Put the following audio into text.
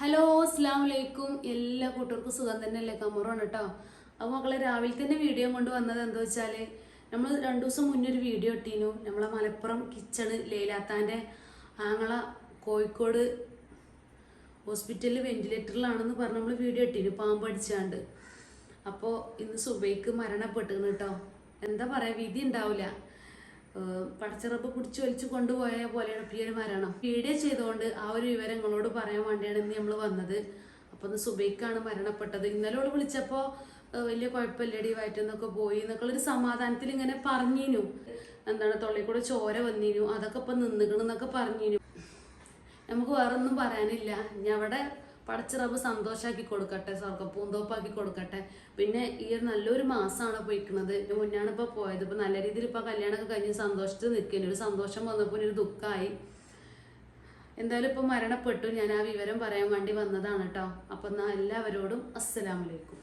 Hello അസ്സാം വലൈക്കും എല്ലാ കൂട്ടർക്കും സുഖം തന്നെയല്ലേ? കമറാണ് കേട്ടോ. അപ്പോൾ മക്കളെ രാവിലെ തന്നെ വീഡിയോ കൊണ്ട് വന്നത് എന്താ വെച്ചാൽ നമ്മൾ രണ്ടു ദിവസം മുന്നേ ഒരു വീഡിയോ ഇട്ടീനു. നമ്മളെ മലപ്പുറം കിച്ചണ് ലേലാത്താന്റെ ആങ്ങള കോഴിക്കോട് ഹോസ്പിറ്റലിൽ വെന്റിലേറ്ററിലാണെന്ന് പറഞ്ഞ് നമ്മൾ വീഡിയോ ഇട്ടീനു പാമ്പ് അടിച്ചാണ്ട്. അപ്പോൾ ഇന്ന് സുബൈക്ക് മരണപ്പെട്ടു കേട്ടോ. എന്താ പറയുക വിധി ഉണ്ടാവില്ല പടച്ചിറപ്പ് പിടിച്ചു വലിച്ചു കൊണ്ടുപോയ പോലെയാണ് ഇപ്പൊ പീഡിയ ചെയ്തുകൊണ്ട് ആ ഒരു വിവരം നിങ്ങളോട് പറയാൻ വേണ്ടിയാണ് ഇന്ന് നമ്മൾ വന്നത്. അപ്പൊ ഒന്ന് സുബൈക്കാണ് മരണപ്പെട്ടത്. ഇന്നലെ അവൾ വിളിച്ചപ്പോ വലിയ കുഴപ്പമില്ലടി വയറ്റെന്നൊക്കെ പോയി എന്നൊക്കെ ഒരു സമാധാനത്തിൽ ഇങ്ങനെ പറഞ്ഞിനു. എന്താണ് തൊള്ളി കൂടെ ചോര വന്നിനു. അതൊക്കെ ഇപ്പൊ നിന്നുകണെന്നൊക്കെ പറഞ്ഞിനു. നമുക്ക് വേറൊന്നും പറയാനില്ല. ഇനി അവിടെ പടച്ചിറപ്പ് സന്തോഷാക്കി കൊടുക്കട്ടെ സ്വർഗ പൂന്തോപ്പാക്കി കൊടുക്കട്ടെ. പിന്നെ ഈ ഒരു നല്ലൊരു മാസമാണ് പോയിക്കണത് ഇതിന് മുന്നാണ് ഇപ്പൊ പോയത്. ഇപ്പൊ നല്ല രീതിയിൽ ഇപ്പൊ കല്യാണമൊക്കെ കഴിഞ്ഞ് സന്തോഷിച്ച് നിൽക്കുന്നു ഒരു സന്തോഷം വന്നപ്പോൾ ഒരു ദുഃഖമായി. എന്തായാലും ഇപ്പൊ മരണപ്പെട്ടു. ഞാൻ ആ വിവരം പറയാൻ വേണ്ടി വന്നതാണ് കേട്ടോ. അപ്പൊ എന്നാ എല്ലാവരോടും അസ്സലാമലൈക്കും